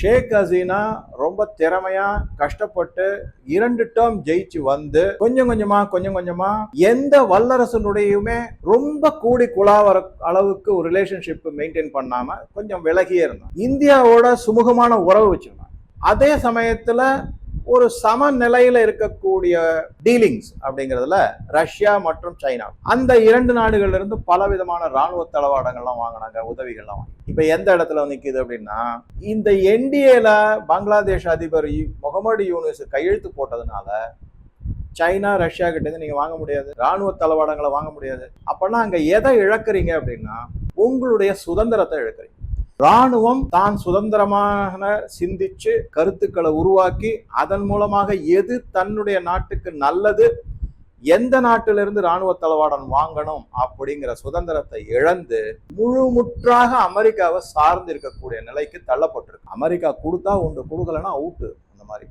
ஷேக் ஹசீனா ரொம்ப திறமையா கஷ்டப்பட்டு இரண்டு டேர்ம் ஜெயிச்சு வந்து கொஞ்சம் கொஞ்சமா கொஞ்சம் கொஞ்சமா எந்த வல்லரசனுடையுமே ரொம்ப கூடி குழாவர அளவுக்கு ஒரு ரிலேஷன்ஷிப் மெயின்டைன் பண்ணாம கொஞ்சம் விலகியே இருந்தான். இந்தியாவோட சுமூகமான உறவு வச்சிருந்தான். அதே சமயத்துல ஒரு சமநிலையில இருக்கக்கூடிய டீலிங்ஸ் அப்படிங்கிறதுல ரஷ்யா மற்றும் சைனா. அந்த இரண்டு நாடுகள்ல இருந்து பல விதமான ராணுவ தளவாடங்கள்லாம் வாங்கினாங்க உதவிகள்லாம் வாங்கி இப்ப எந்த இடத்துல நிக்குது அப்படின்னா இந்த என்டிஏல பங்களாதேஷ் அதிபர் முகமது யூனிஸ் கையெழுத்து போட்டதுனால சைனா ரஷ்யா கிட்ட இருந்து நீங்க வாங்க முடியாது ராணுவ தளவாடங்களை வாங்க முடியாது. அப்பனா அங்க எதை இழக்கிறீங்க அப்படின்னா உங்களுடைய சுதந்திரத்தை இழக்கிறீங்க. ராணுவம் தான் சுதந்திரமாக சிந்திச்சு கருத்துக்களை உருவாக்கி அதன் மூலமாக எது தன்னுடைய நாட்டுக்கு நல்லது எந்த நாட்டிலிருந்து ராணுவ தளவாடம் வாங்கணும் அப்படிங்கிற சுதந்திரத்தை இழந்து முழு முற்றாக அமெரிக்காவை சார்ந்து இருக்கக்கூடிய நிலைக்கு தள்ளப்பட்டிருக்கு. அமெரிக்கா கொடுத்தா உண்டு கொடுக்கலன்னா அவுட்டு அந்த மாதிரி.